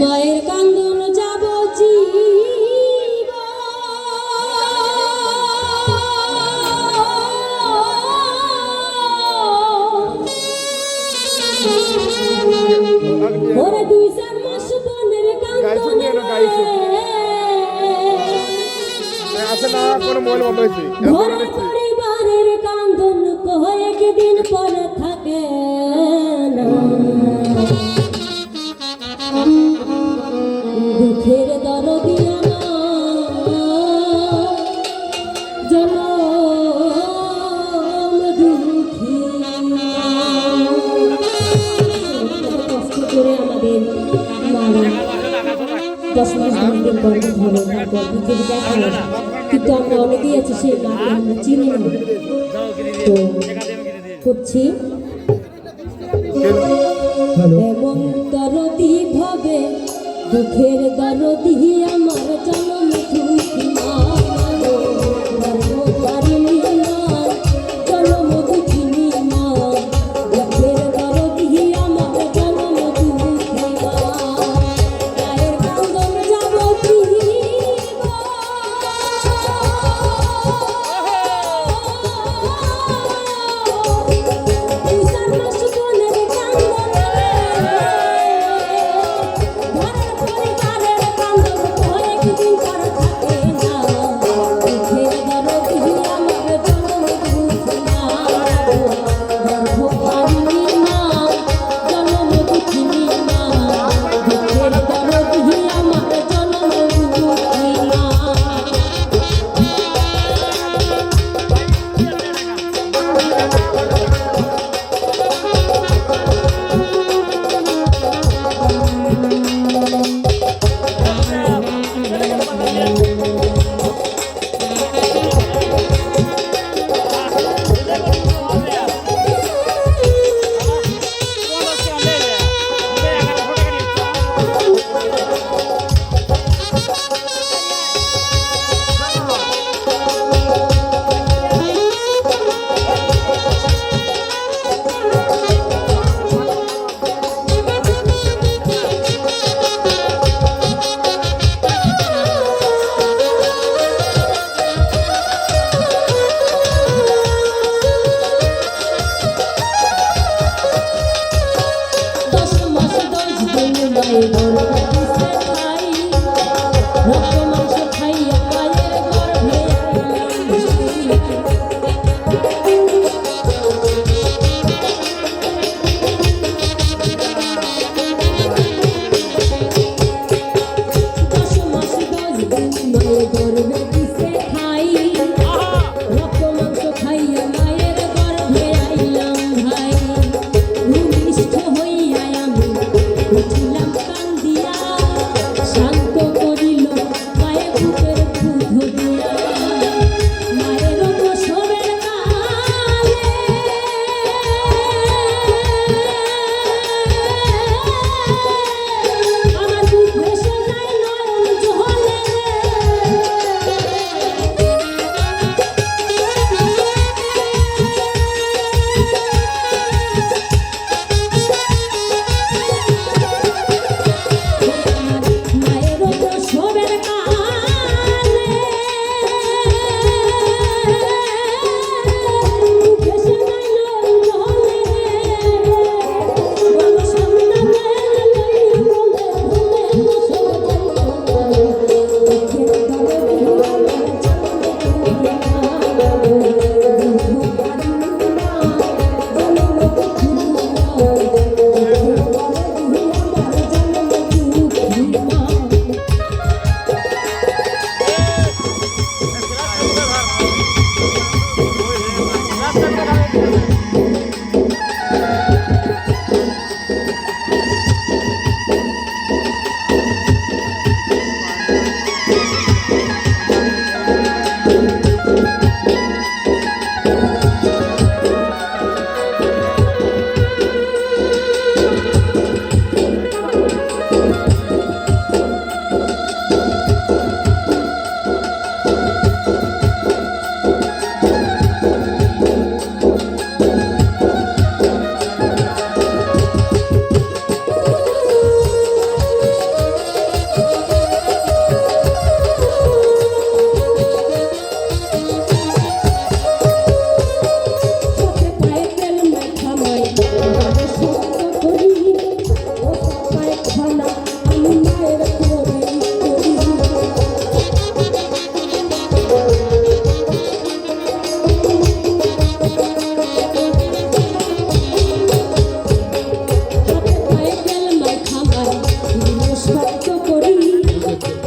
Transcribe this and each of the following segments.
মায়ের কান্দন যাব ওরে দুই চার মাস বোনের কান্দন। ঘর পরিবারের কান্দন কয়েকদিন পরে থাকে। আমাদের মারা দশ মাস দিন গর্ভ ধরে তারপর বিকেলে দেখা। কিন্তু আমরা অনেকেই আছি সেই মাকে আমরা চিনি না। তো করছি। এমন দরদি ভাবে দুঃখের দরদি আমার জনম। দশ দিন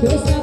Deus.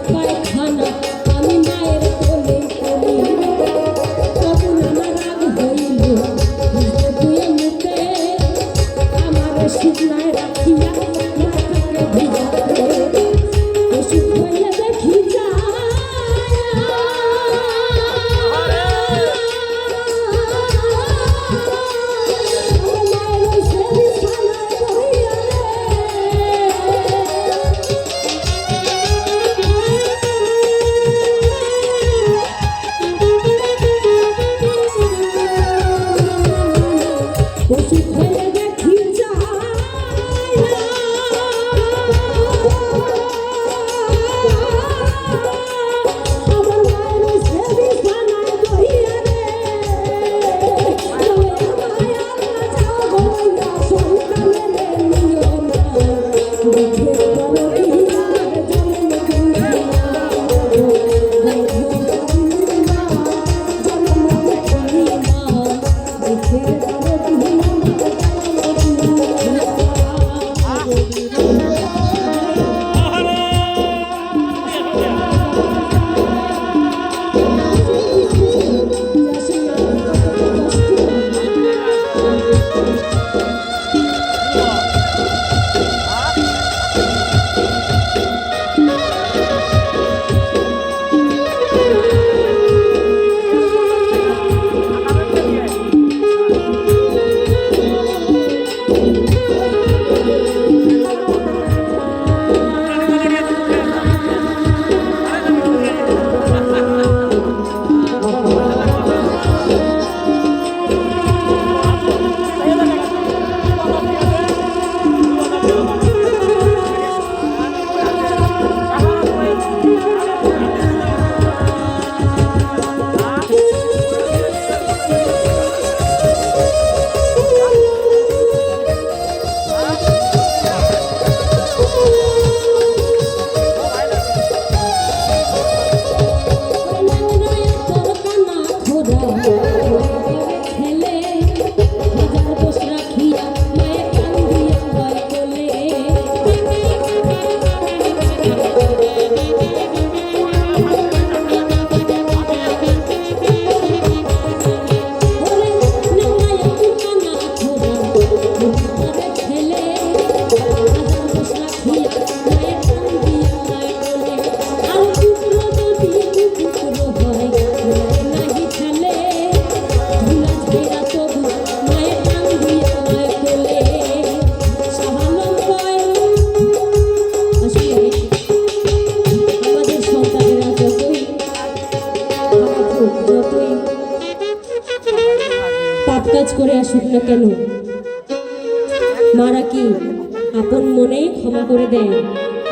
ক্ষমা করে দেন।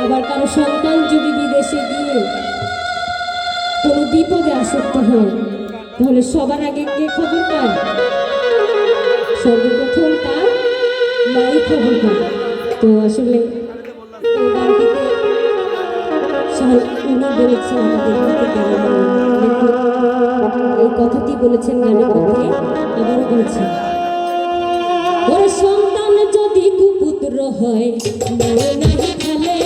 আবার কারও সন্তান যদি বিদেশে গিয়ে কোনো বিপদে আসক্ত হন, তাহলে সবার আগে কে খবর পায়? সর্বপ্রথম তার মাই খবর পায়। তো আসলে এই কথাটি বলেছেন গানের মধ্যে আবারও বলেছেন হয়। নাহি খালে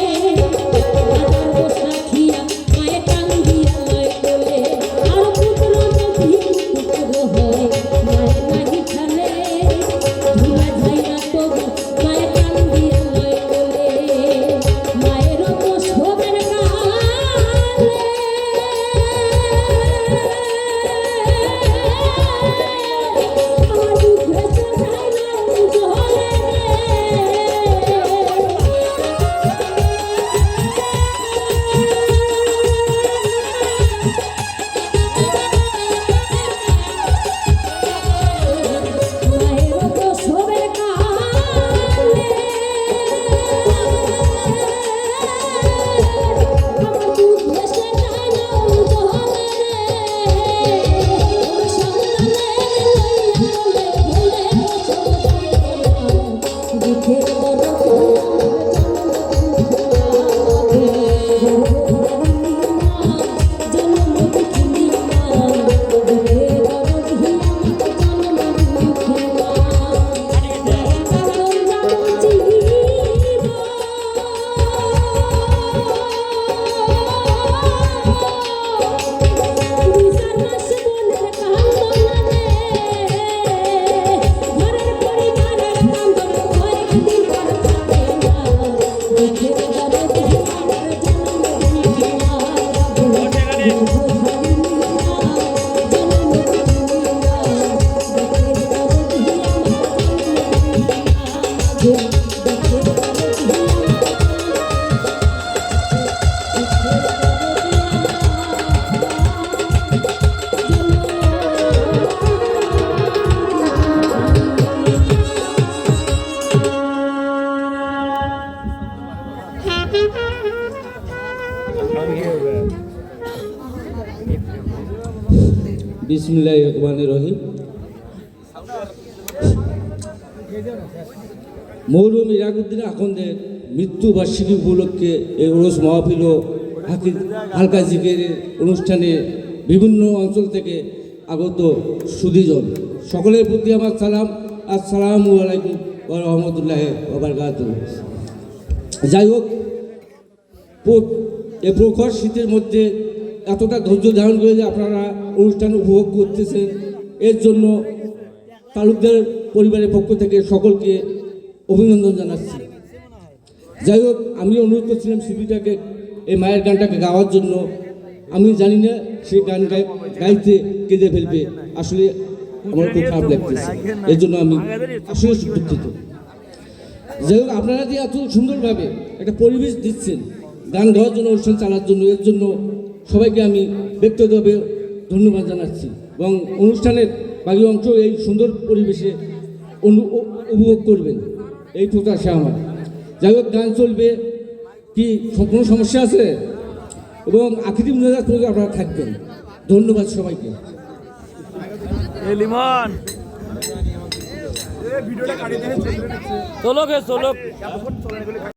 বিসমুল্লাহ রহমান রহিম। মৌরম ইরাকুদ্দিন আখন্দের মৃত্যুবার্ষিকী উপলক্ষে এই ওরস মাহফিল ও হালকা জিকের অনুষ্ঠানে বিভিন্ন অঞ্চল থেকে আগত সুদীজন। সকলের প্রতি আমার সালাম, আসসালামু আলাইকুম রহমতুল্লাহ ওবরকাত যাই হোক এ প্রখর শীতের মধ্যে এতটা ধৈর্য ধারণ করে যে আপনারা অনুষ্ঠান উপভোগ করতেছেন। এর জন্য তালুকদার পরিবারের পক্ষ থেকে সকলকে অভিনন্দন জানাচ্ছি। যাই হোক, আমি অনুরোধ করছিলাম শিল্পীটাকে, এই মায়ের গানটাকে গাওয়ার জন্য। আমি জানি না সে গান গাই- গাইতে কেঁদে ফেলবে। আসলে আমার খুব খারাপ লাগতেছে। এর জন্য আমি আসলে দুঃখিত। যাই হোক, আপনারা যে এত সুন্দরভাবে একটা পরিবেশ দিচ্ছেন, গান গাওয়ার জন্য, অনুষ্ঠান চালার জন্য, এর জন্য সবাইকে আমি ব্যক্তিগতভাবে ধন্যবাদ জানাচ্ছি এবং অনুষ্ঠানের বাকি অংশ এই সুন্দর পরিবেশে অনু- উপভোগ করবেন। এই প্রত্যাশা আমার। যাই হোক গান চলবে। কি সব- কোনো সমস্যা আছে? এবং আখিরি মেজাজ পর্যন্ত আপনারা থাকবেন। ধন্যবাদ সবাইকে। লিমন। চলো গে চলো।